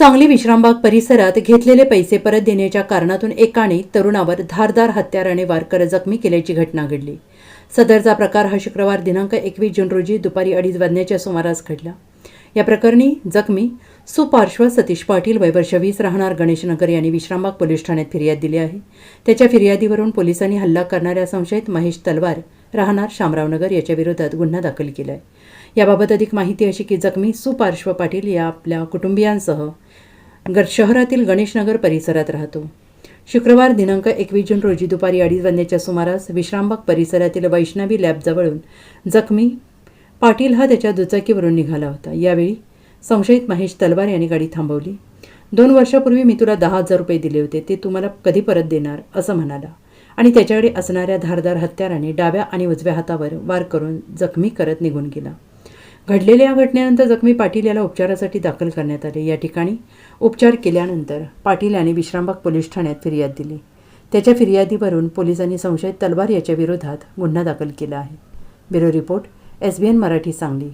सांगली विश्रामबाग परिसरात घेतलेले पैसे परत देण्याच्या कारणातून एकाने तरुणावर धारदार हत्याराने वारकर जखमी केल्याची घटना घडली. सदरचा प्रकार हा शुक्रवार दिनांक एकवीस जून रोजी दुपारी अडीच वाजण्याच्या सुमारास घडला. या प्रकरणी जखमी सुपार्श्व सतीश पाटील वयवर्ष वीस राहणार गणेशनगर यांनी विश्रामबाग पोलीस ठाण्यात फिर्याद दिली आहे. त्याच्या फिर्यादीवरून पोलिसांनी हल्ला करणाऱ्या संशयित महेश तलवार राहणार शामरावनगर याच्याविरोधात गुन्हा दाखल केला आहे याबाबत अधिक माहिती अशी की जखमी सुपार्श्व पाटील या आपल्या कुटुंबियांसह ग शहरातील गणेशनगर परिसरात राहतो. शुक्रवार दिनांक एकवीस जून रोजी दुपारी अडीच वाजण्याच्या सुमारास विश्रामबाग परिसरातील वैष्णवी लॅबजवळून जखमी पाटील हा त्याच्या दुचाकीवरून निघाला होता. यावेळी संशयित महेश तलवार यांनी गाडी थांबवली. दोन वर्षापूर्वी मी तुला दहा हजार रुपये दिले होते ते तुम्हाला कधी परत देणार? असं म्हणाला. आणि त्याच्याकडे असणाऱ्या धारदार हत्याराने डाव्या आणि उजव्या हातावर वार करून जखमी करत निघून गेला. घडलेल्या या घटनेनंतर जखमी पाटील याला उपचारासाठी दाखल करण्यात आले. या ठिकाणी उपचार केल्यानंतर पाटील याने विश्रामबाग पोलीस ठाण्यात फिर्याद दिली. त्याच्या फिर्यादीवरून पोलिसांनी संशयित तलवार याच्या विरोधात गुन्हा दाखल केला आहे. Bureau report S B N Marathi Sangli.